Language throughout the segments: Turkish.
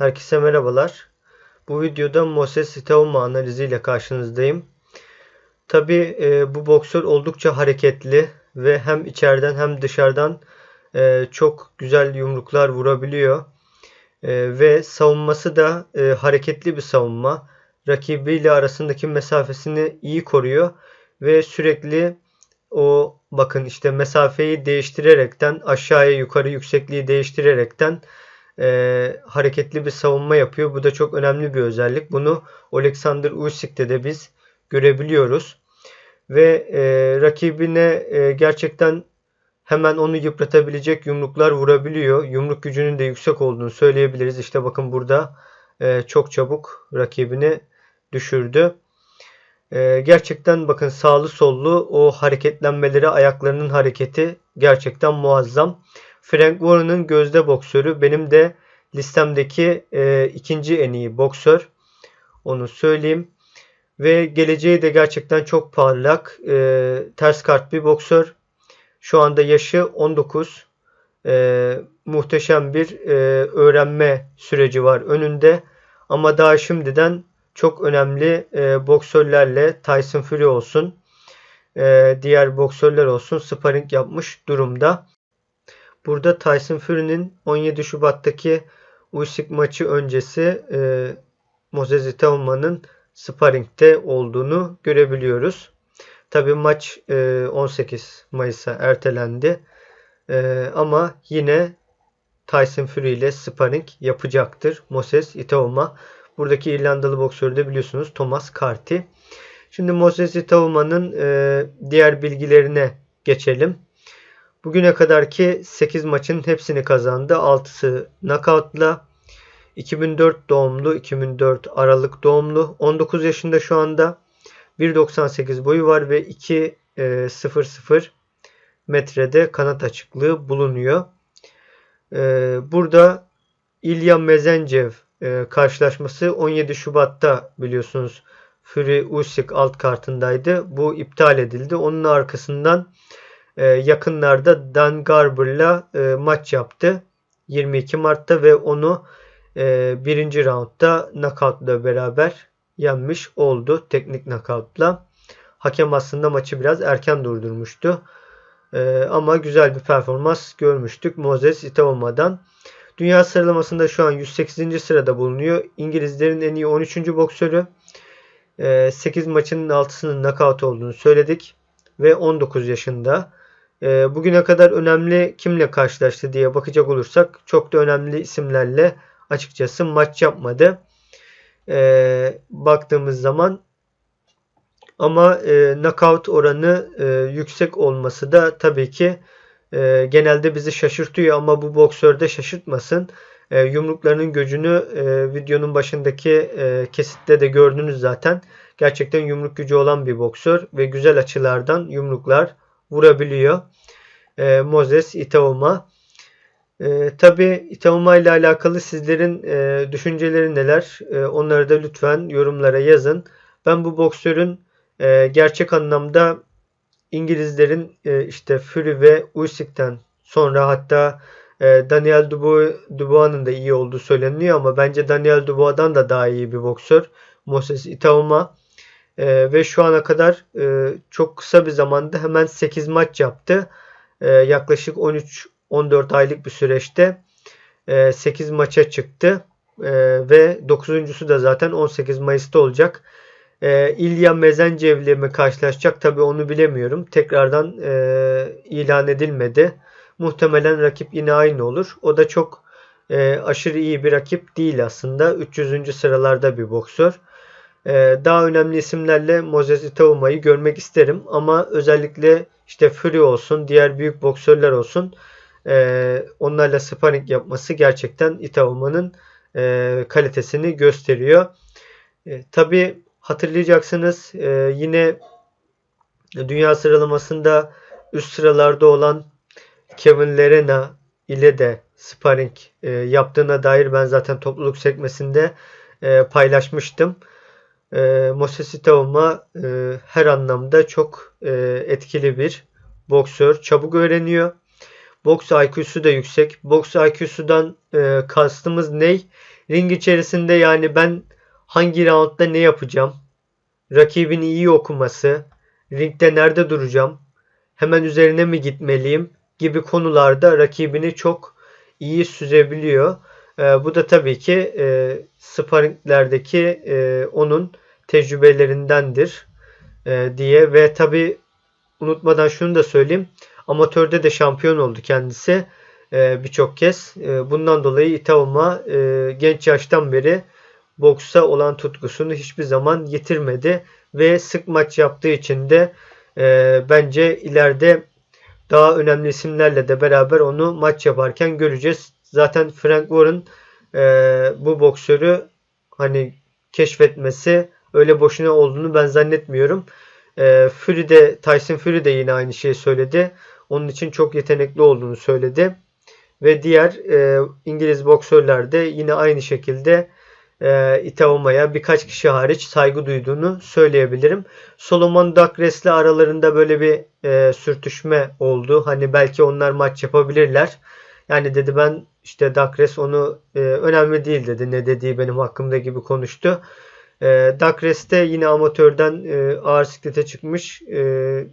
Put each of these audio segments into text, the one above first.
Herkese merhabalar. Bu videoda Moses Itauma analiziyle karşınızdayım. Tabi e, bu boksör oldukça hareketli ve hem içeriden hem dışarıdan e, çok güzel yumruklar vurabiliyor. E, ve savunması da e, hareketli bir savunma. Rakibiyle arasındaki mesafesini iyi koruyor ve sürekli o bakın işte mesafeyi değiştirerekten aşağıya yukarı yüksekliği değiştirerekten e, hareketli bir savunma yapıyor. Bu da çok önemli bir özellik. Bunu Alexander Usyk'te de biz görebiliyoruz. Ve e, rakibine e, gerçekten hemen onu yıpratabilecek yumruklar vurabiliyor. Yumruk gücünün de yüksek olduğunu söyleyebiliriz. İşte bakın burada e, çok çabuk rakibini düşürdü. E, gerçekten bakın sağlı sollu o hareketlenmeleri ayaklarının hareketi gerçekten muazzam. Frank Warren'ın gözde boksörü. Benim de listemdeki e, ikinci en iyi boksör. Onu söyleyeyim. Ve geleceği de gerçekten çok parlak. E, ters kart bir boksör. Şu anda yaşı 19. E, muhteşem bir e, öğrenme süreci var önünde. Ama daha şimdiden çok önemli e, boksörlerle Tyson Fury olsun, e, diğer boksörler olsun sparring yapmış durumda. Burada Tyson Fury'nin 17 Şubat'taki Usyk maçı öncesi e, Moses Itauma'nın sparring'te olduğunu görebiliyoruz. Tabi maç e, 18 Mayıs'a ertelendi. E, ama yine Tyson Fury ile sparring yapacaktır Moses Itauma. Buradaki İrlandalı boksörü de biliyorsunuz Thomas Carty. Şimdi Moses Itauma'nın e, diğer bilgilerine geçelim. Bugüne kadarki 8 maçın hepsini kazandı. 6'sı knockout'la. 2004 doğumlu, 2004 Aralık doğumlu. 19 yaşında şu anda. 1.98 boyu var ve 2.00 e, metrede kanat açıklığı bulunuyor. E, burada İlya Mezencev e, karşılaşması 17 Şubat'ta biliyorsunuz Fury Usyk alt kartındaydı. Bu iptal edildi. Onun arkasından e, yakınlarda Dan Garber'la e, maç yaptı. 22 Mart'ta ve onu e, birinci roundda knockoutla beraber yenmiş oldu. Teknik knockoutla. Hakem aslında maçı biraz erken durdurmuştu. E, ama güzel bir performans görmüştük Moses Itauma'dan. Dünya sıralamasında şu an 108. sırada bulunuyor. İngilizlerin en iyi 13. boksörü. 8 e, maçının 6'sının knockout olduğunu söyledik. Ve 19 yaşında. E, bugüne kadar önemli kimle karşılaştı diye bakacak olursak çok da önemli isimlerle açıkçası maç yapmadı. E, baktığımız zaman ama e, knockout oranı e, yüksek olması da tabii ki e, genelde bizi şaşırtıyor ama bu boksörde şaşırtmasın. E, yumruklarının gücünü e, videonun başındaki e, kesitte de gördünüz zaten. Gerçekten yumruk gücü olan bir boksör ve güzel açılardan yumruklar vurabiliyor. E, Moses Itauma. E, Tabi Itauma ile alakalı sizlerin e, düşünceleri neler? E, onları da lütfen yorumlara yazın. Ben bu boksörün e, gerçek anlamda İngilizlerin e, işte Fury ve Usyk'ten sonra hatta e, Daniel Dubois, Dubois'ın da iyi olduğu söyleniyor ama bence Daniel Dubois'dan da daha iyi bir boksör. Moses Itauma e, ve şu ana kadar e, çok kısa bir zamanda hemen 8 maç yaptı. E, yaklaşık 13-14 aylık bir süreçte e, 8 maça çıktı. E, ve 9.sü da zaten 18 Mayıs'ta olacak. E, İlya Mezencev'le mi karşılaşacak tabi onu bilemiyorum. Tekrardan e, ilan edilmedi. Muhtemelen rakip yine aynı olur. O da çok e, aşırı iyi bir rakip değil aslında. 300. sıralarda bir boksör. E, daha önemli isimlerle Moses Itauma'yı görmek isterim. Ama özellikle işte Fury olsun, diğer büyük boksörler olsun e, onlarla sparring yapması gerçekten Itauma'nın e, kalitesini gösteriyor. E, Tabi hatırlayacaksınız yine dünya sıralamasında üst sıralarda olan Kevin Lerena ile de sparring yaptığına dair ben zaten topluluk sekmesinde paylaşmıştım. E, Moses Itauma e, her anlamda çok e, etkili bir boksör. Çabuk öğreniyor. Boks IQ'su da yüksek. Boks IQ'sudan e, kastımız ne? Ring içerisinde yani ben hangi roundda ne yapacağım? Rakibin iyi okuması, ringde nerede duracağım? Hemen üzerine mi gitmeliyim? gibi konularda rakibini çok iyi süzebiliyor. E, bu da tabii ki e, sparringlerdeki e, onun tecrübelerindendir e, diye ve tabii unutmadan şunu da söyleyeyim. Amatörde de şampiyon oldu kendisi e, birçok kez. E, bundan dolayı Itauma e, genç yaştan beri boksa olan tutkusunu hiçbir zaman yitirmedi ve sık maç yaptığı için de e, bence ileride daha önemli isimlerle de beraber onu maç yaparken göreceğiz. Zaten Frank Warren e, bu boksörü hani keşfetmesi öyle boşuna olduğunu ben zannetmiyorum. E, Fury de Tyson Fury de yine aynı şeyi söyledi. Onun için çok yetenekli olduğunu söyledi. Ve diğer e, İngiliz boksörler de yine aynı şekilde e, Itaoma'ya birkaç kişi hariç saygı duyduğunu söyleyebilirim. Solomon Douglas'le aralarında böyle bir e, sürtüşme oldu. Hani belki onlar maç yapabilirler. Yani dedi ben işte Douglas onu e, önemli değil dedi. Ne dediği benim hakkımda gibi konuştu. E, Douglas de yine amatörden e, ağır siklete çıkmış. E,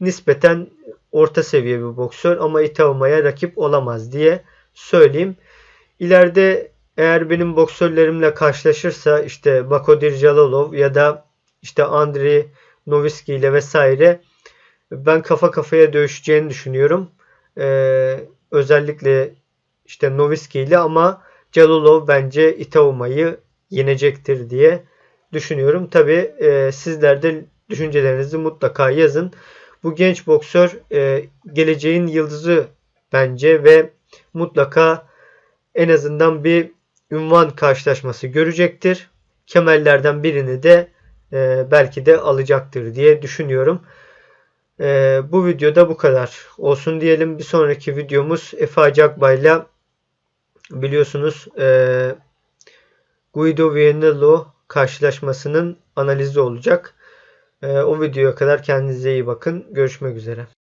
nispeten orta seviye bir boksör ama Itaoma'ya rakip olamaz diye söyleyeyim. İleride eğer benim boksörlerimle karşılaşırsa işte Bakodir Jalolov ya da işte Andrei Noviski ile vesaire ben kafa kafaya dövüşeceğini düşünüyorum. Ee, özellikle işte Noviski ile ama Jalolov bence Itauma'yı yenecektir diye düşünüyorum. Tabi e, sizler de düşüncelerinizi mutlaka yazın. Bu genç boksör e, geleceğin yıldızı bence ve mutlaka en azından bir ünvan karşılaşması görecektir. Kemerlerden birini de e, belki de alacaktır diye düşünüyorum. E, bu videoda bu kadar olsun diyelim. Bir sonraki videomuz Efe Acakbay'la biliyorsunuz e, Guido Vianello karşılaşmasının analizi olacak. E, o videoya kadar kendinize iyi bakın. Görüşmek üzere.